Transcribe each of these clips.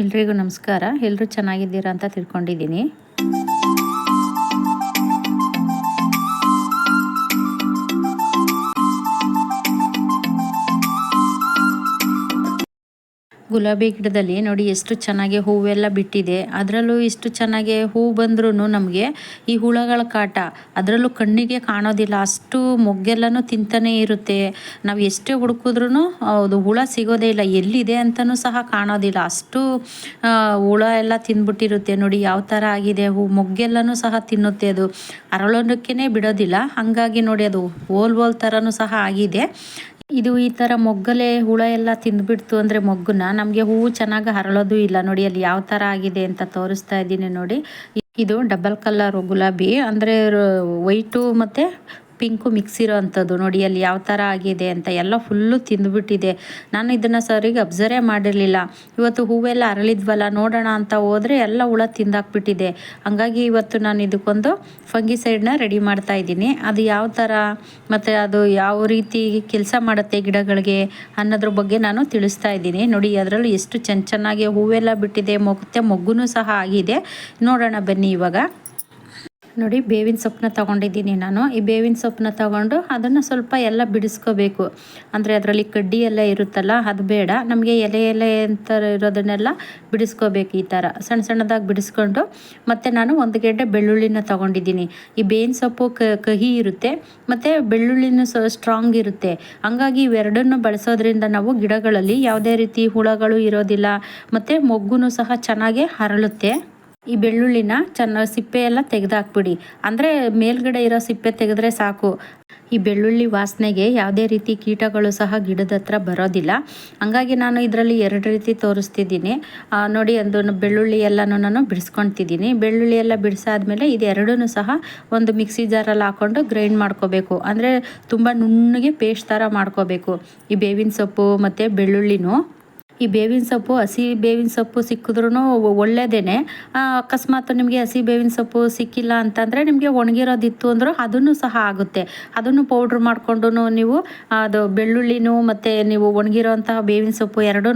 ಎಲ್ರಿಗೂ ನಮಸ್ಕಾರ. ಎಲ್ಲರೂ ಚೆನ್ನಾಗಿದ್ದೀರಾ ಅಂತ ತಿಳ್ಕೊಂಡಿದ್ದೀನಿ. ಗುಲಾಬಿ ಗಿಡದಲ್ಲಿ ನೋಡಿ ಎಷ್ಟು ಚೆನ್ನಾಗಿ ಹೂವೆಲ್ಲ ಬಿಟ್ಟಿದೆ. ಅದರಲ್ಲೂ ಇಷ್ಟು ಚೆನ್ನಾಗಿ ಹೂ ಬಂದ್ರೂ ನಮಗೆ ಈ ಹುಳಗಳ ಕಾಟ ಅದರಲ್ಲೂ ಕಣ್ಣಿಗೆ ಕಾಣೋದಿಲ್ಲ. ಅಷ್ಟು ಮೊಗ್ಗೆಲ್ಲನೂ ತಿಂತಾನೆ ಇರುತ್ತೆ. ನಾವು ಎಷ್ಟೇ ಹುಡುಕಿದ್ರೂ ಅದು ಹುಳ ಸಿಗೋದೇ ಇಲ್ಲ. ಎಲ್ಲಿದೆ ಅಂತಲೂ ಸಹ ಕಾಣೋದಿಲ್ಲ. ಅಷ್ಟು ಹುಳ ಎಲ್ಲ ತಿಂದ್ಬಿಟ್ಟಿರುತ್ತೆ. ನೋಡಿ ಯಾವ ಥರ ಆಗಿದೆ ಹೂ. ಮೊಗ್ಗೆಲ್ಲನೂ ಸಹ ತಿನ್ನುತ್ತೆ ಅದು. ಅರಳೋದಕ್ಕೇ ಬಿಡೋದಿಲ್ಲ. ಹಾಗಾಗಿ ನೋಡಿ ಅದು ಹೋಲ್ ಹೋಲ್ ಥರನೂ ಸಹ ಆಗಿದೆ. ಇದು ಈ ತರ ಮೊಗ್ಗಲೆ ಹುಳ ಎಲ್ಲ ತಿಂದ್ಬಿಡ್ತು ಅಂದ್ರೆ ಮೊಗ್ಗನ್ನ ನಮಗೆ ಹೂವು ಚೆನ್ನಾಗಿ ಹರಳೋದು ಇಲ್ಲ. ನೋಡಿ ಅಲ್ಲಿ ಯಾವ ತರ ಆಗಿದೆ ಅಂತ ತೋರಿಸ್ತಾ ಇದ್ದೀನಿ ನೋಡಿ. ಇದು ಡಬಲ್ ಕಲರ್ ಗುಲಾಬಿ ಅಂದ್ರೆ ವೈಟು ಮತ್ತು ಪಿಂಕು ಮಿಕ್ಸ್ ಇರೋ ಅಂಥದ್ದು ನೋಡಿ ಅಲ್ಲಿ ಯಾವ ಥರ ಆಗಿದೆ ಅಂತ ಎಲ್ಲ ಫುಲ್ಲು ತಿಂದುಬಿಟ್ಟಿದೆ. ನಾನು ಇದನ್ನು ಸರಿಗೆ ಅಬ್ಸರ್ವೇ ಮಾಡಿರಲಿಲ್ಲ. ಇವತ್ತು ಹೂವೆಲ್ಲ ಅರಳಿದ್ವಲ್ಲ, ನೋಡೋಣ ಅಂತ ಹೋದರೆ ಎಲ್ಲ ಹುಳ ತಿಂದಾಕ್ಬಿಟ್ಟಿದೆ. ಹಂಗಾಗಿ ಇವತ್ತು ನಾನು ಇದಕ್ಕೊಂದು ಫಂಗಿಸೈಡ್ನ ರೆಡಿ ಮಾಡ್ತಾ ಇದ್ದೀನಿ. ಅದು ಯಾವ ಥರ, ಮತ್ತು ಅದು ಯಾವ ರೀತಿ ಕೆಲಸ ಮಾಡುತ್ತೆ ಗಿಡಗಳಿಗೆ ಅನ್ನೋದ್ರ ಬಗ್ಗೆ ನಾನು ತಿಳಿಸ್ತಾ ಇದ್ದೀನಿ. ನೋಡಿ, ಅದರಲ್ಲೂ ಎಷ್ಟು ಚೆನ್ನ ಚೆನ್ನಾಗಿ ಹೂವೆಲ್ಲ ಬಿಟ್ಟಿದೆ ಮೊಗುತ್ತೆ ಮೊಗ್ಗು ಸಹ ಆಗಿದೆ. ನೋಡೋಣ ಬನ್ನಿ ಇವಾಗ. ನೋಡಿ, ಬೇವಿನ ಸೊಪ್ಪನ್ನ ತಗೊಂಡಿದ್ದೀನಿ ನಾನು. ಈ ಬೇವಿನ ಸೊಪ್ಪನ್ನ ತಗೊಂಡು ಅದನ್ನು ಸ್ವಲ್ಪ ಎಲ್ಲ ಬಿಡಿಸ್ಕೋಬೇಕು. ಅಂದರೆ ಅದರಲ್ಲಿ ಕಡ್ಡಿ ಎಲ್ಲ ಇರುತ್ತಲ್ಲ, ಅದು ಬೇಡ. ನಮಗೆ ಎಲೆ ಎಲೆ ಅಂತ ಇರೋದನ್ನೆಲ್ಲ ಬಿಡಿಸ್ಕೋಬೇಕು ಈ ಥರ. ಸಣ್ಣ ಸಣ್ಣದಾಗಿ ಬಿಡಿಸ್ಕೊಂಡು ಮತ್ತು ನಾನು ಒಂದು ಗೆಡ್ಡೆ ಬೆಳ್ಳುಳ್ಳಿನ ತಗೊಂಡಿದ್ದೀನಿ. ಈ ಬೇವಿನ ಸೊಪ್ಪು ಕಹಿ ಇರುತ್ತೆ, ಮತ್ತು ಬೆಳ್ಳುಳ್ಳಿನೂ ಸ ಸ್ಟ್ರಾಂಗ್ ಇರುತ್ತೆ. ಹಂಗಾಗಿ ಇವೆರಡನ್ನು ಬಳಸೋದ್ರಿಂದ ನಾವು ಗಿಡಗಳಲ್ಲಿ ಯಾವುದೇ ರೀತಿ ಹುಳಗಳು ಇರೋದಿಲ್ಲ, ಮತ್ತು ಮೊಗ್ಗು ಸಹ ಚೆನ್ನಾಗಿ ಹರಳುತ್ತೆ. ಈ ಬೆಳ್ಳುಳ್ಳಿನ ಚೆನ್ನ ಸಿಪ್ಪೆ ಎಲ್ಲ ತೆಗೆದಾಕ್ಬಿಡಿ. ಅಂದರೆ ಮೇಲ್ಗಡೆ ಇರೋ ಸಿಪ್ಪೆ ತೆಗೆದ್ರೆ ಸಾಕು. ಈ ಬೆಳ್ಳುಳ್ಳಿ ವಾಸನೆಗೆ ಯಾವುದೇ ರೀತಿ ಕೀಟಗಳು ಸಹ ಗಿಡದ ಹತ್ರ ಬರೋದಿಲ್ಲ. ಹಂಗಾಗಿ ನಾನು ಇದರಲ್ಲಿ ಎರಡು ರೀತಿ ತೋರಿಸ್ತಿದ್ದೀನಿ. ನೋಡಿ, ಒಂದು ಬೆಳ್ಳುಳ್ಳಿ ಎಲ್ಲನೂ ನಾನು ಬಿಡಿಸ್ಕೊಳ್ತಿದ್ದೀನಿ. ಬೆಳ್ಳುಳ್ಳಿ ಎಲ್ಲ ಬಿಡಿಸಾದ್ಮೇಲೆ ಇದು ಎರಡೂ ಸಹ ಒಂದು ಮಿಕ್ಸಿ ಜಾರಲ್ಲಿ ಹಾಕ್ಕೊಂಡು ಗ್ರೈಂಡ್ ಮಾಡ್ಕೋಬೇಕು. ಅಂದರೆ ತುಂಬ ನುಣ್ಣಗೆ ಪೇಸ್ಟ್ ಥರ ಮಾಡ್ಕೋಬೇಕು. ಈ ಬೇವಿನ ಸೊಪ್ಪು ಮತ್ತು ಬೆಳ್ಳುಳ್ಳಿನೂ. ಈ ಬೇವಿನ ಸೊಪ್ಪು ಹಸಿ ಬೇವಿನ ಸೊಪ್ಪು ಸಿಕ್ಕಿದ್ರೂ ಒಳ್ಳೇದೇನೆ. ಆ, ಅಕಸ್ಮಾತ್ ನಿಮಗೆ ಹಸಿ ಬೇವಿನ ಸೊಪ್ಪು ಸಿಕ್ಕಿಲ್ಲ ಅಂತಂದರೆ ನಿಮಗೆ ಒಣಗಿರೋದಿತ್ತು ಅಂದರೂ ಅದನ್ನು ಸಹ ಆಗುತ್ತೆ. ಅದನ್ನು ಪೌಡ್ರ್ ಮಾಡಿಕೊಂಡು ನೀವು ಅದು ಬೆಳ್ಳುಳ್ಳಿನೂ ಮತ್ತು ನೀವು ಒಣಗಿರೋಂತಹ ಬೇವಿನ ಸೊಪ್ಪು ಎರಡೂ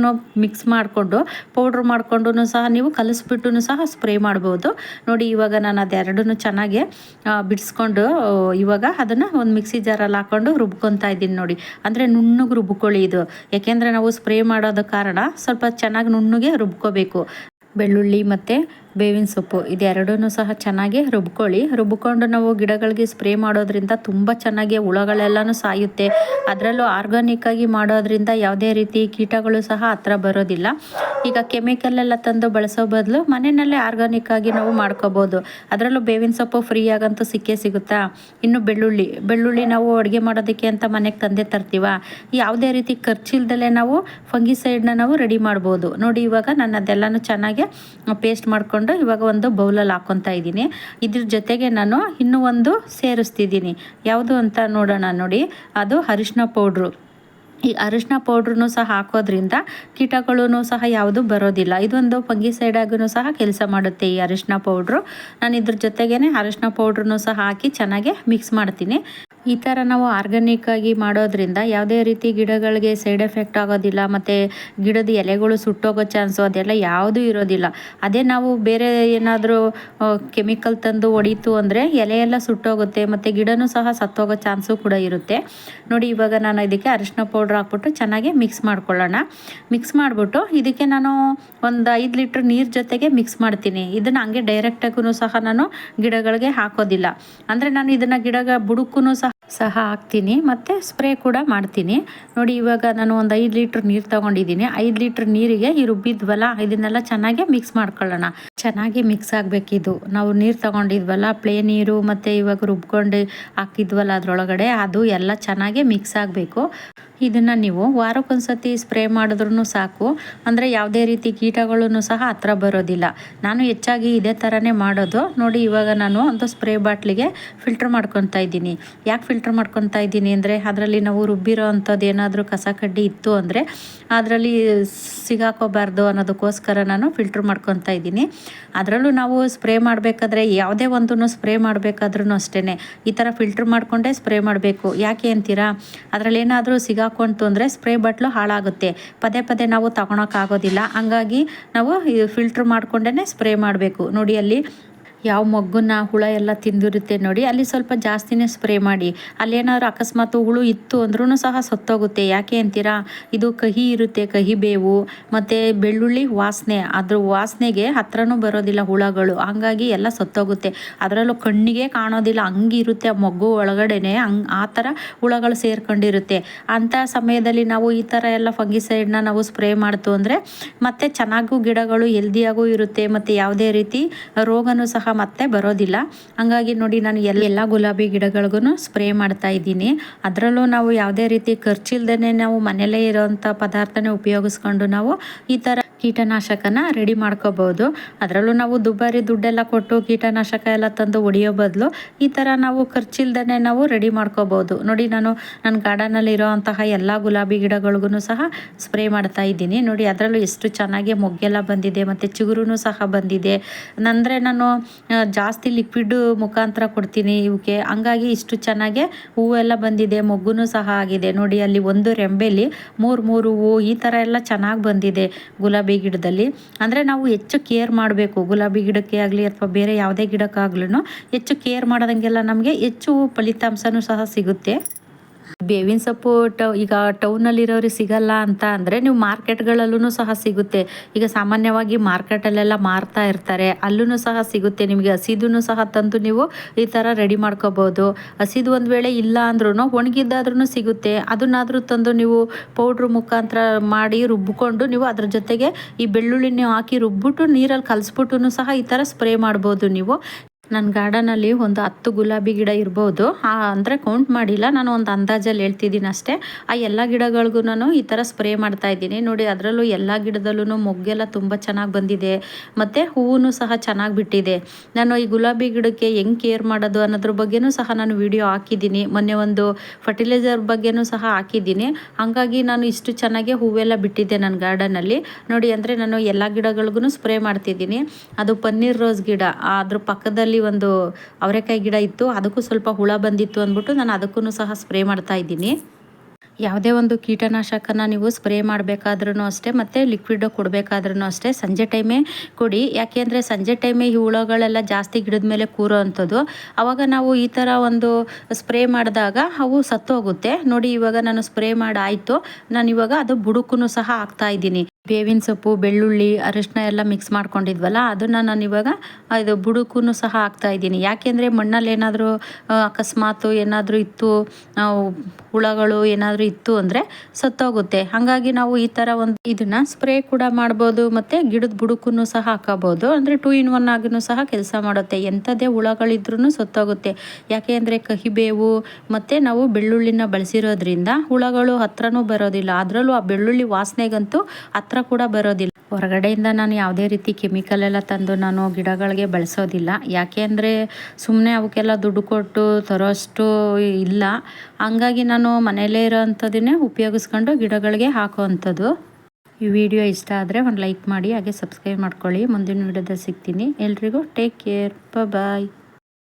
ಮಿಕ್ಸ್ ಮಾಡಿಕೊಂಡು ಪೌಡ್ರ್ ಮಾಡಿಕೊಂಡು ಸಹ ನೀವು ಕಲಿಸ್ಬಿಟ್ಟು ಸಹ ಸ್ಪ್ರೇ ಮಾಡ್ಬೋದು. ನೋಡಿ ಇವಾಗ ನಾನು ಅದೆರಡೂ ಚೆನ್ನಾಗಿ ಬಿಡಿಸ್ಕೊಂಡು ಇವಾಗ ಅದನ್ನು ಒಂದು ಮಿಕ್ಸಿ ಜಾರಲ್ಲಿ ಹಾಕ್ಕೊಂಡು ರುಬ್ಕೊತಾ ಇದ್ದೀನಿ ನೋಡಿ. ಅಂದರೆ ನುಣ್ಣಗೆ ರುಬ್ಕೊಳ್ಳಿ ಇದು. ಯಾಕೆಂದರೆ ನಾವು ಸ್ಪ್ರೇ ಮಾಡೋದ ಕಾರಣ ಸ್ವಲ್ಪ ಚೆನ್ನಾಗಿ ನುಣ್ಣಗೆ ರುಬ್ಕೋಬೇಕು. ಬೆಳ್ಳುಳ್ಳಿ ಮತ್ತು ಬೇವಿನ ಸೊಪ್ಪು ಇದೆರಡೂ ಸಹ ಚೆನ್ನಾಗಿ ರುಬ್ಕೊಳ್ಳಿ. ರುಬ್ಕೊಂಡು ನಾವು ಗಿಡಗಳಿಗೆ ಸ್ಪ್ರೇ ಮಾಡೋದ್ರಿಂದ ತುಂಬ ಚೆನ್ನಾಗಿ ಹುಳಗಳೆಲ್ಲನೂ ಸಾಯುತ್ತೆ. ಅದರಲ್ಲೂ ಆರ್ಗಾನಿಕ್ಕಾಗಿ ಮಾಡೋದ್ರಿಂದ ಯಾವುದೇ ರೀತಿ ಕೀಟಗಳು ಸಹ ಹತ್ರ ಬರೋದಿಲ್ಲ. ಈಗ ಕೆಮಿಕಲ್ ಎಲ್ಲ ತಂದು ಬಳಸೋ ಬದಲು ಮನೆಯಲ್ಲೇ ಆರ್ಗಾನಿಕ್ ಆಗಿ ನಾವು ಮಾಡ್ಕೋಬೋದು. ಅದರಲ್ಲೂ ಬೇವಿನ ಸೊಪ್ಪು ಫ್ರೀ ಆಗಂತೂ ಸಿಕ್ಕೇ ಸಿಗುತ್ತಾ? ಇನ್ನು ಬೆಳ್ಳುಳ್ಳಿ ಬೆಳ್ಳುಳ್ಳಿ ನಾವು ಅಡುಗೆ ಮಾಡೋದಕ್ಕೆ ಅಂತ ಮನೆಗೆ ತಂದೆ ತರ್ತೀವ? ಯಾವುದೇ ರೀತಿ ಖರ್ಚಿಲ್ದಲೇ ನಾವು ಫಂಗಿಸೈಡ್ನ ನಾವು ರೆಡಿ ಮಾಡ್ಬೋದು. ನೋಡಿ ಇವಾಗ ನಾನು ಅದೆಲ್ಲನೂ ಚೆನ್ನಾಗಿ ಪೇಸ್ಟ್ ಮಾಡ್ಕೊಂಡು ಇವಾಗ ಒಂದು ಬೌಲಲ್ಲಿ ಹಾಕ್ಕೊತಾ ಇದ್ದೀನಿ. ಇದ್ರ ಜೊತೆಗೆ ನಾನು ಇನ್ನೂ ಒಂದು ಸೇರಿಸ್ತಿದ್ದೀನಿ. ಯಾವುದು ಅಂತ ನೋಡೋಣ ನೋಡಿ. ಅದು ಅರಿಶಿನ ಪೌಡ್ರು. ಈ ಅರಿಶಿನ ಪೌಡ್ರೂ ಸಹ ಹಾಕೋದ್ರಿಂದ ಕೀಟಗಳೂ ಸಹ ಯಾವುದು ಬರೋದಿಲ್ಲ. ಇದೊಂದು ಫಂಗಿಸೈಡಾಗೂ ಸಹ ಕೆಲಸ ಮಾಡುತ್ತೆ ಈ ಅರಿಶಿನ ಪೌಡ್ರು. ನಾನು ಇದ್ರ ಜೊತೆಗೇ ಅರಿಶಿನ ಪೌಡ್ರೂ ಸಹ ಹಾಕಿ ಚೆನ್ನಾಗಿ ಮಿಕ್ಸ್ ಮಾಡ್ತೀನಿ. ಈ ಥರ ನಾವು ಆರ್ಗಾನಿಕ್ ಆಗಿ ಮಾಡೋದ್ರಿಂದ ಯಾವುದೇ ರೀತಿ ಗಿಡಗಳಿಗೆ ಸೈಡ್ ಎಫೆಕ್ಟ್ ಆಗೋದಿಲ್ಲ, ಮತ್ತು ಗಿಡದ ಎಲೆಗಳು ಸುಟ್ಟೋಗೋ ಚಾನ್ಸು ಅದೆಲ್ಲ ಯಾವುದೂ ಇರೋದಿಲ್ಲ. ಅದೇ ನಾವು ಬೇರೆ ಏನಾದರೂ ಕೆಮಿಕಲ್ ತಂದು ಹೊಡೀತು ಅಂದರೆ ಎಲೆ ಎಲ್ಲ ಸುಟ್ಟೋಗುತ್ತೆ, ಮತ್ತು ಗಿಡನೂ ಸಹ ಸತ್ತೋಗೋ ಚಾನ್ಸು ಕೂಡ ಇರುತ್ತೆ. ನೋಡಿ, ಇವಾಗ ನಾನು ಇದಕ್ಕೆ ಅರಿಶಿನ ಪೌಡ್ರ್ ಹಾಕ್ಬಿಟ್ಟು ಚೆನ್ನಾಗಿ ಮಿಕ್ಸ್ ಮಾಡ್ಕೊಳ್ಳೋಣ. ಮಿಕ್ಸ್ ಮಾಡಿಬಿಟ್ಟು ಇದಕ್ಕೆ ನಾನು ಒಂದು ಐದು ಲೀಟ್ರ್ ನೀರು ಜೊತೆಗೆ ಮಿಕ್ಸ್ ಮಾಡ್ತೀನಿ. ಇದನ್ನು ಹಂಗೆ ಡೈರೆಕ್ಟಾಗೂ ಸಹ ನಾನು ಗಿಡಗಳಿಗೆ ಹಾಕೋದಿಲ್ಲ. ಅಂದರೆ ನಾನು ಇದನ್ನು ಗಿಡಗಳ ಬುಡಕ್ಕೂ ಸಹ ಸಹ ಹಾಕ್ತೀನಿ. ಮತ್ತು ಸ್ಪ್ರೇ ಕೂಡ ಮಾಡ್ತೀನಿ. ನೋಡಿ ಇವಾಗ ನಾನು ಒಂದು ಐದು ಲೀಟ್ರ್ ನೀರು ತೊಗೊಂಡಿದ್ದೀನಿ. ಐದು ಲೀಟ್ರ್ ನೀರಿಗೆ ಈ ರುಬ್ಬಿದ್ವಲ್ಲ, ಇದನ್ನೆಲ್ಲ ಚೆನ್ನಾಗಿ ಮಿಕ್ಸ್ ಮಾಡ್ಕೊಳ್ಳೋಣ. ಚೆನ್ನಾಗಿ ಮಿಕ್ಸ್ ಆಗಬೇಕಿದು ನಾವು ನೀರು ತೊಗೊಂಡಿದ್ವಲ್ಲ ಪ್ಲೇ ನೀರು ಮತ್ತು ಇವಾಗ ರುಬ್ಕೊಂಡು ಹಾಕಿದ್ವಲ್ಲ ಅದರೊಳಗಡೆ, ಅದು ಎಲ್ಲ ಚೆನ್ನಾಗಿ ಮಿಕ್ಸ್ ಆಗಬೇಕು. ಇದನ್ನು ನೀವು ವಾರಕ್ಕೊಂದ್ಸತಿ ಸ್ಪ್ರೇ ಮಾಡಿದ್ರೂ ಸಾಕು. ಅಂದರೆ ಯಾವುದೇ ರೀತಿ ಕೀಟಗಳೂ ಸಹ ಹತ್ರ ಬರೋದಿಲ್ಲ. ನಾನು ಹೆಚ್ಚಾಗಿ ಇದೇ ಥರನೇ ಮಾಡೋದು. ನೋಡಿ, ಇವಾಗ ನಾನು ಒಂದು ಸ್ಪ್ರೇ ಬಾಟ್ಲಿಗೆ ಫಿಲ್ಟರ್ ಮಾಡ್ಕೊತಾ ಇದ್ದೀನಿ. ಯಾಕೆ ಫಿಲ್ಟರ್ ಮಾಡ್ಕೊತಾ ಇದ್ದೀನಿ ಅಂದರೆ, ಅದರಲ್ಲಿ ನಾವು ರುಬ್ಬಿರೋ ಅಂಥದ್ದು ಏನಾದರೂ ಕಸ ಕಡ್ಡಿ ಇತ್ತು ಅಂದರೆ, ಅದರಲ್ಲಿ ಸಿಗಾಕೋಬಾರ್ದು ಅನ್ನೋದಕ್ಕೋಸ್ಕರ ನಾನು ಫಿಲ್ಟರ್ ಮಾಡ್ಕೊತಾ ಇದ್ದೀನಿ. ಅದರಲ್ಲೂ ನಾವು ಸ್ಪ್ರೇ ಮಾಡಬೇಕಾದ್ರೆ ಯಾವುದೇ ಒಂದನ್ನು ಸ್ಪ್ರೇ ಮಾಡಬೇಕಾದ್ರೂ ಅಷ್ಟೇ ಈ ಥರ ಫಿಲ್ಟರ್ ಮಾಡಿಕೊಂಡೇ ಸ್ಪ್ರೇ ಮಾಡಬೇಕು. ಯಾಕೆ ಅಂತೀರಾ? ಅದರಲ್ಲಿ ಏನಾದರೂ ಸಿಗಾಕೋ ಹಾಕೊಂತು ಅಂದರೆ ಸ್ಪ್ರೇ ಬಟ್ಲು ಹಾಳಾಗುತ್ತೆ. ಪದೇ ಪದೇ ನಾವು ತಗೊಳಕ್ಕಾಗೋದಿಲ್ಲ. ಹಂಗಾಗಿ ನಾವು ಫಿಲ್ಟ್ರ್ ಮಾಡಿಕೊಂಡೇ ಸ್ಪ್ರೇ ಮಾಡಬೇಕು. ನೋಡಿ ಅಲ್ಲಿ ಯಾವ ಮೊಗ್ಗನ್ನ ಹುಳ ಎಲ್ಲ ತಿಂದಿರುತ್ತೆ ನೋಡಿ, ಅಲ್ಲಿ ಸ್ವಲ್ಪ ಜಾಸ್ತಿನೇ ಸ್ಪ್ರೇ ಮಾಡಿ. ಅಲ್ಲೇನಾದ್ರು ಅಕಸ್ಮಾತ್ ಹುಳು ಇತ್ತು ಅಂದ್ರೂ ಸಹ ಸತ್ತೋಗುತ್ತೆ. ಯಾಕೆ ಅಂತೀರಾ? ಇದು ಕಹಿ ಇರುತ್ತೆ, ಕಹಿ ಬೇವು, ಮತ್ತು ಬೆಳ್ಳುಳ್ಳಿ ವಾಸನೆ. ಅದ್ರ ವಾಸನೆಗೆ ಹತ್ರನೂ ಬರೋದಿಲ್ಲ ಹುಳಗಳು. ಹಂಗಾಗಿ ಎಲ್ಲ ಸತ್ತೋಗುತ್ತೆ. ಅದರಲ್ಲೂ ಕಣ್ಣಿಗೆ ಕಾಣೋದಿಲ್ಲ. ಹಂಗಿರುತ್ತೆ ಆ ಮೊಗ್ಗು ಒಳಗಡೆನೆ. ಹಂಗ್ ಆ ಥರ ಹುಳಗಳು ಸೇರ್ಕೊಂಡಿರುತ್ತೆ. ಅಂಥ ಸಮಯದಲ್ಲಿ ನಾವು ಈ ಥರ ಎಲ್ಲ ಫಂಗಿಸೈಡ್ನ ನಾವು ಸ್ಪ್ರೇ ಮಾಡ್ತು ಅಂದರೆ ಮತ್ತೆ ಚೆನ್ನಾಗೂ ಗಿಡಗಳು ಹೆಲ್ದಿಯಾಗೂ ಇರುತ್ತೆ. ಮತ್ತು ಯಾವುದೇ ರೀತಿ ರೋಗನೂ ಸಹ ಮತ್ತೆ ಬರೋದಿಲ್ಲ. ಹಂಗಾಗಿ ನೋಡಿ ನಾನು ಎಲ್ಲ ಗುಲಾಬಿ ಗಿಡಗಳಿಗೂ ಸ್ಪ್ರೇ ಮಾಡ್ತಾ ಇದ್ದೀನಿ. ಅದರಲ್ಲೂ ನಾವು ಯಾವುದೇ ರೀತಿ ಖರ್ಚಿಲ್ದೇ ನಾವು ಮನೆಯಲ್ಲೇ ಇರೋವಂಥ ಪದಾರ್ಥನೇ ಉಪಯೋಗಿಸ್ಕೊಂಡು ನಾವು ಈ ಥರ ಕೀಟನಾಶಕನ ರೆಡಿ ಮಾಡ್ಕೋಬೋದು. ಅದರಲ್ಲೂ ನಾವು ದುಬಾರಿ ದುಡ್ಡೆಲ್ಲ ಕೊಟ್ಟು ಕೀಟನಾಶಕ ಎಲ್ಲ ತಂದು ಹೊಡಿಯೋ ಬದಲು ಈ ಥರ ನಾವು ಖರ್ಚಿಲ್ದೇ ನಾವು ರೆಡಿ ಮಾಡ್ಕೋಬೋದು. ನೋಡಿ ನಾನು ನನ್ನ ಗಾರ್ಡನಲ್ಲಿ ಇರೋವಂತಹ ಎಲ್ಲ ಗುಲಾಬಿ ಗಿಡಗಳಿಗೂ ಸಹ ಸ್ಪ್ರೇ ಮಾಡ್ತಾ ಇದ್ದೀನಿ. ನೋಡಿ ಅದರಲ್ಲೂ ಎಷ್ಟು ಚೆನ್ನಾಗಿ ಮೊಗ್ಗೆಲ್ಲ ಬಂದಿದೆ ಮತ್ತು ಚಿಗುರು ಸಹ ಬಂದಿದೆ. ಅಂದರೆ ನಾನು ಜಾಸ್ತಿ ಲಿಕ್ವಿಡ್ ಮುಖಾಂತರ ಕೊಡ್ತೀನಿ ಇವಕ್ಕೆ ಹಂಗಾಗಿ ಇಷ್ಟು ಚೆನ್ನಾಗಿ ಹೂವೆಲ್ಲ ಬಂದಿದೆ ಮೊಗ್ಗು ಸಹ ಆಗಿದೆ. ನೋಡಿ ಅಲ್ಲಿ ಒಂದು ರೆಂಬೆಲಿ ಮೂರು ಮೂರು ಹೂವು ಈ ಥರ ಎಲ್ಲ ಚೆನ್ನಾಗಿ ಬಂದಿದೆ. ಗುಲಾಬಿ ಗುಲಾಬಿ ಗಿಡದಲ್ಲಿ. ಅಂದರೆ ನಾವು ಹೆಚ್ಚು ಕೇರ್ ಮಾಡಬೇಕು. ಗುಲಾಬಿ ಗಿಡಕ್ಕೆ ಆಗಲಿ ಅಥವಾ ಬೇರೆ ಯಾವುದೇ ಗಿಡಕ್ಕಾಗ್ಲೂ ಹೆಚ್ಚು ಕೇರ್ ಮಾಡೋದಂಗೆಲ್ಲ ನಮಗೆ ಹೆಚ್ಚು ಫಲಿತಾಂಶನೂ ಸಹ ಸಿಗುತ್ತೆ. ಬೇವಿನ ಸೊಪ್ಪು ಟೌ ಈಗ ಟೌನಲ್ಲಿರೋರಿಗೆ ಸಿಗಲ್ಲ ಅಂತ ಅಂದರೆ ನೀವು ಮಾರ್ಕೆಟ್ಗಳಲ್ಲೂ ಸಹ ಸಿಗುತ್ತೆ. ಈಗ ಸಾಮಾನ್ಯವಾಗಿ ಮಾರ್ಕೆಟಲ್ಲೆಲ್ಲ ಮಾರ್ತಾ ಇರ್ತಾರೆ. ಅಲ್ಲೂ ಸಹ ಸಿಗುತ್ತೆ. ನಿಮಗೆ ಹಸಿದೂ ಸಹ ತಂದು ನೀವು ಈ ಥರ ರೆಡಿ ಮಾಡ್ಕೋಬೋದು. ಹಸಿದು ಒಂದು ವೇಳೆ ಇಲ್ಲ ಅಂದ್ರೂ ಒಣಗಿದ್ದಾದ್ರೂ ಸಿಗುತ್ತೆ. ಅದನ್ನಾದರೂ ತಂದು ನೀವು ಪೌಡ್ರ್ ಮುಖಾಂತರ ಮಾಡಿ ರುಬ್ಬಿಕೊಂಡು ನೀವು ಅದ್ರ ಜೊತೆಗೆ ಈ ಬೆಳ್ಳುಳ್ಳಿನ ಹಾಕಿ ರುಬ್ಬಿಟ್ಟು ನೀರಲ್ಲಿ ಕಲಿಸ್ಬಿಟ್ಟು ಸಹ ಈ ಥರ ಸ್ಪ್ರೇ ಮಾಡ್ಬೋದು ನೀವು. ನನ್ನ ಗಾರ್ಡನಲ್ಲಿ ಒಂದು ಹತ್ತು ಗುಲಾಬಿ ಗಿಡ ಇರ್ಬೋದು. ಅಂದರೆ ಕೌಂಟ್ ಮಾಡಿಲ್ಲ. ನಾನು ಒಂದು ಅಂದಾಜಲ್ಲಿ ಹೇಳ್ತಿದ್ದೀನಿ ಅಷ್ಟೇ. ಆ ಎಲ್ಲ ಗಿಡಗಳಿಗೂ ನಾನು ಈ ಥರ ಸ್ಪ್ರೇ ಮಾಡ್ತಾ ಇದ್ದೀನಿ. ನೋಡಿ, ಅದರಲ್ಲೂ ಎಲ್ಲ ಗಿಡದಲ್ಲೂ ಮೊಗ್ಗೆಲ್ಲ ತುಂಬ ಚೆನ್ನಾಗಿ ಬಂದಿದೆ. ಮತ್ತು ಹೂವು ಸಹ ಚೆನ್ನಾಗಿ ಬಿಟ್ಟಿದೆ. ನಾನು ಈ ಗುಲಾಬಿ ಗಿಡಕ್ಕೆ ಹೆಂಗೆ ಕೇರ್ ಮಾಡೋದು ಅನ್ನೋದ್ರ ಬಗ್ಗೆಯೂ ಸಹ ನಾನು ವಿಡಿಯೋ ಹಾಕಿದ್ದೀನಿ. ಮೊನ್ನೆ ಒಂದು ಫರ್ಟಿಲೈಸರ್ ಬಗ್ಗೆಯೂ ಸಹ ಹಾಕಿದ್ದೀನಿ. ಹಾಗಾಗಿ ನಾನು ಇಷ್ಟು ಚೆನ್ನಾಗಿ ಹೂವೆಲ್ಲ ಬಿಟ್ಟಿದ್ದೆ ನನ್ನ ಗಾರ್ಡನಲ್ಲಿ. ನೋಡಿ, ಅಂದರೆ ನಾನು ಎಲ್ಲ ಗಿಡಗಳಿಗೂ ಸ್ಪ್ರೇ ಮಾಡ್ತಿದ್ದೀನಿ. ಅದು ಪನ್ನೀರ್ ರೋಸ್ ಗಿಡ. ಅದ್ರ ಪಕ್ಕದಲ್ಲಿ ಒಂದು ಅವರೆಕಾಯಿ ಗಿಡ ಇತ್ತು, ಅದಕ್ಕೂ ಸ್ವಲ್ಪ ಹುಳ ಬಂದಿತ್ತು ಅಂದ್ಬಿಟ್ಟು ನಾನು ಅದಕ್ಕೂ ಸಹ ಸ್ಪ್ರೇ ಮಾಡ್ತಾ ಇದ್ದೀನಿ. ಯಾವುದೇ ಒಂದು ಕೀಟನಾಶಕನ ನೀವು ಸ್ಪ್ರೇ ಮಾಡಬೇಕಾದ್ರೂ ಅಷ್ಟೇ, ಮತ್ತು ಲಿಕ್ವಿಡ್ ಕೊಡಬೇಕಾದ್ರೂ ಅಷ್ಟೇ, ಸಂಜೆ ಟೈಮೇ ಕೊಡಿ. ಯಾಕೆ ಅಂದರೆ ಸಂಜೆ ಟೈಮೇ ಈ ಹುಳಗಳೆಲ್ಲ ಜಾಸ್ತಿ ಗಿಡದ ಮೇಲೆ ಕೂರೋ ಅಂಥದ್ದು. ಆವಾಗ ನಾವು ಈ ಥರ ಒಂದು ಸ್ಪ್ರೇ ಮಾಡಿದಾಗ ಅವು ಸತ್ತೋಗುತ್ತೆ. ನೋಡಿ, ಇವಾಗ ನಾನು ಸ್ಪ್ರೇ ಮಾಡಾಯಿತು. ನಾನು ಇವಾಗ ಅದು ಬುಡಕ್ಕೂ ಸಹ ಹಾಕ್ತಾ ಇದ್ದೀನಿ. ಬೇವಿನ ಸೊಪ್ಪು, ಬೆಳ್ಳುಳ್ಳಿ, ಅರಿಶಿನ ಎಲ್ಲ ಮಿಕ್ಸ್ ಮಾಡ್ಕೊಂಡಿದ್ವಲ್ಲ, ಅದನ್ನು ನಾನು ಇವಾಗ ಇದು ಬುಡುಕೂ ಸಹ ಹಾಕ್ತಾ ಇದ್ದೀನಿ. ಯಾಕೆಂದರೆ ಮಣ್ಣಲ್ಲಿ ಏನಾದರೂ ಅಕಸ್ಮಾತ್ ಏನಾದರೂ ಇತ್ತು ಹುಳಗಳು ಏನಾದರೂ ಇತ್ತು ಅಂದರೆ ಸತ್ತೋಗುತ್ತೆ. ಹಾಗಾಗಿ ನಾವು ಈ ಥರ ಒಂದು ಇದನ್ನು ಸ್ಪ್ರೇ ಕೂಡ ಮಾಡ್ಬೋದು, ಮತ್ತು ಗಿಡದ ಬುಡುಕೂ ಸಹ ಹಾಕೋಬೋದು. ಅಂದರೆ ಟೂ ಇನ್ ಒನ್ ಆಗಿನೂ ಸಹ ಕೆಲಸ ಮಾಡುತ್ತೆ. ಎಂಥದೇ ಹುಳಗಳಿದ್ರೂ ಸತ್ತೋಗುತ್ತೆ. ಯಾಕೆ ಅಂದರೆ ಕಹಿಬೇವು ಮತ್ತು ನಾವು ಬೆಳ್ಳುಳ್ಳಿನ ಬಳಸಿರೋದ್ರಿಂದ ಹುಳಗಳು ಹತ್ರನೂ ಬರೋದಿಲ್ಲ. ಅದರಲ್ಲೂ ಆ ಬೆಳ್ಳುಳ್ಳಿ ವಾಸನೆಗಂತೂ ಹತ್ರ ಕೂಡ ಬರೋದಿಲ್ಲ. ಹೊರಗಡೆಯಿಂದ ನಾನು ಯಾವುದೇ ರೀತಿ ಕೆಮಿಕಲ್ ಎಲ್ಲ ತಂದು ನಾನು ಗಿಡಗಳಿಗೆ ಬಳಸೋದಿಲ್ಲ. ಯಾಕೆ ಅಂದರೆ ಸುಮ್ಮನೆ ಅವಕ್ಕೆಲ್ಲ ದುಡ್ಡು ಕೊಟ್ಟು ತರೋಷ್ಟು ಇಲ್ಲ. ಹಂಗಾಗಿ ನಾನು ಮನೆಯಲ್ಲೇ ಇರೋ ಅಂಥದ್ದನ್ನೇ ಉಪಯೋಗಿಸ್ಕೊಂಡು ಗಿಡಗಳಿಗೆ ಹಾಕುವಂಥದ್ದು. ಈ ವಿಡಿಯೋ ಇಷ್ಟ ಆದರೆ ಒಂದು ಲೈಕ್ ಮಾಡಿ, ಹಾಗೆ ಸಬ್ಸ್ಕ್ರೈಬ್ ಮಾಡ್ಕೊಳ್ಳಿ. ಮುಂದಿನ ವಿಡಿಯೋದಲ್ಲಿ ಸಿಗ್ತೀನಿ. ಎಲ್ರಿಗೂ ಟೇಕ್ ಕೇರ್. ಬಾಯ್